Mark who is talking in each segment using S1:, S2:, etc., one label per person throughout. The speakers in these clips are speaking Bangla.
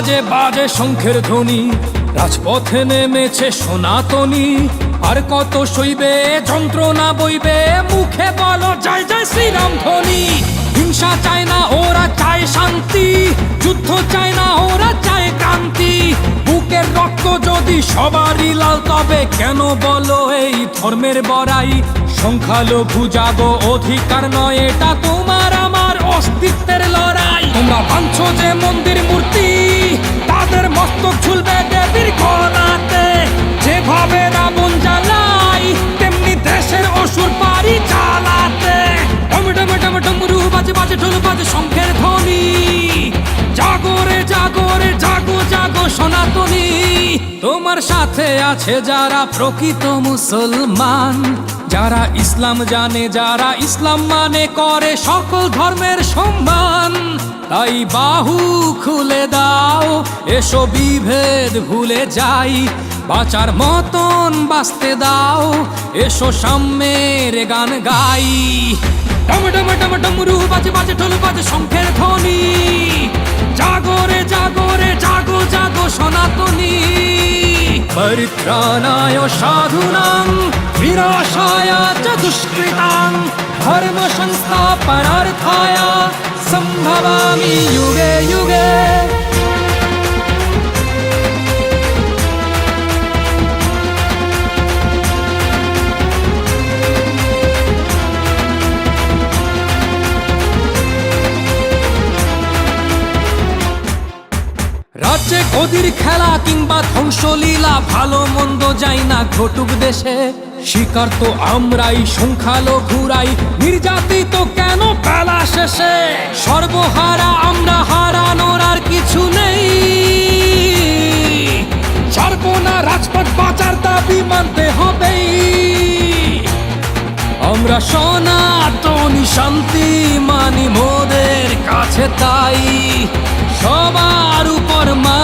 S1: বাজে বাজে শঙ্খের ধ্বনি, রাজপথে নেমেছে সনাতনী। আর কত সইবে, যন্ত্রণা বইবে, মুখে বলো জয় জয় শ্রীরাম ধ্বনি। হিংসা চায় না, ওরা চায় শান্তি। যুদ্ধ চায় না, ওরা চায় ক্রান্তি বুকের রক্ত যদি সবারই লাল, তবে কেন বলো এই ধর্মের বড়াই? সংখ্যালঘু জাগো, অধিকার নয়, এটা তোমার আমার অস্তিত্বের লড়াই। তোমরা ভাঙছো যে মন্দির তোমার সাথে আছে যারা প্রকৃত মুসলমান। যারা ইসলাম জানে, যারা ইসলাম মানে করে সকল ধর্মের সম্মান। তাই বাহু খুলে দাও, এসো বিভেদ ভুলে যাই। বাঁচার মতন বাঁচতে দাও, এসো সাম্যের গান গাই। ডম ডমরু বাজে বাজে, ঢোল বাজে, শঙ্খের ধ্বনি। জাগরে পরিত্রাণায় সাধুনাং বিনাশায় চ দুষ্কৃতাং ধর্ম সংস্থাপনার্থায় গদির খেলা কিংবা ধ্বংসলীলা, ভালো মন্দ যাই না ঘটুক দেশে। শিকার তো আমরাই সংখ্যালঘুরাই নির্যাতিত কেন বেলা শেষে? সর্বহারা আমরা হারানোর আর কিছু নেই। রাজপথ বাঁচার দাবি মানতে হবেই। আমরা সনাতনী শান্তি মানি মোদের কাছে তাই। সবার উপর মানুষ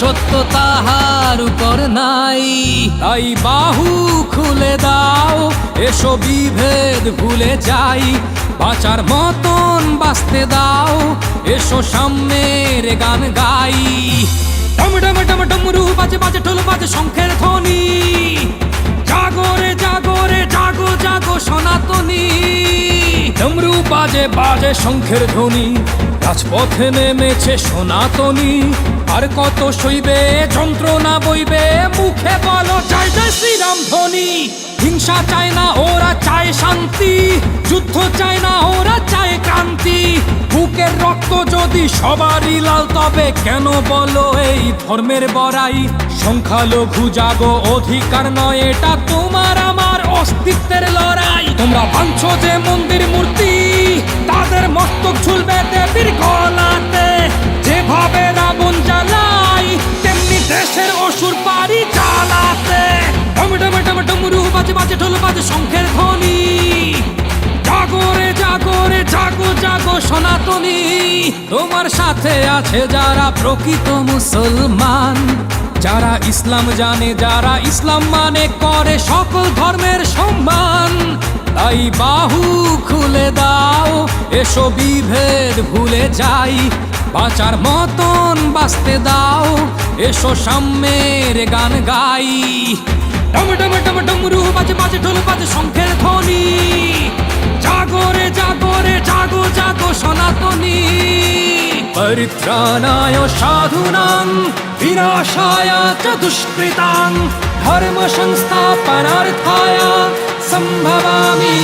S1: সত্য তাহার উপর নাই। তাই বাহু খুলে দাও, এসো বিভেদ ভুলে যাই। বাঁচার মতন বাঁচতে দাও, এসো সামনের গান গাই। ডম ডম ডম ডমরু বাজে বাজে ঢোল বাজে, শঙ্খের ধ্বনি। বাজে শঙ্খের ধ্বনি, রাজপথে নেমেছে সনাতনী। আর কত সইবে, যন্ত্রণা বইবে, মুখে বলো জয় জয় শ্রীরাম ধ্বনি। হিংসা চায় না, ওরা চায় শান্তি। যুদ্ধ চায় না, ওরা চায় ক্রান্তি। বুকের রক্ত যদি সবারই লাল, তবে কেন বলো এই ধর্মের বড়াই? সংখ্যালঘু জাগো অধিকার নয়, এটা তোমার আমার অস্তিত্বের লড়াই। তোমরা ভাঙছো যে মন্দির মূর্তি জাগো সনাতনী, তোমার সাথে আছে যারা প্রকৃত মুসলমান। যারা ইসলাম জানে, যারা ইসলাম মানে করে সকল ধর্মের সম্মান। তাই বাহু খুলে দাও, এসো বিভেদ ভুলে যাই। বাঁচার মতন বাঁচতে দাও, এসো সাম্যের গান গাই। ডম ডম ডম ডমরু বাজে বাজে ঢোল বাজে শঙ্খের ধ্বনি। জাগরে জাগরে জাগো জাগো সনাতনী। পরিত্রাণায় সাধুনাং বিনাশায় চ দুষ্কৃতাং সম্ভবামি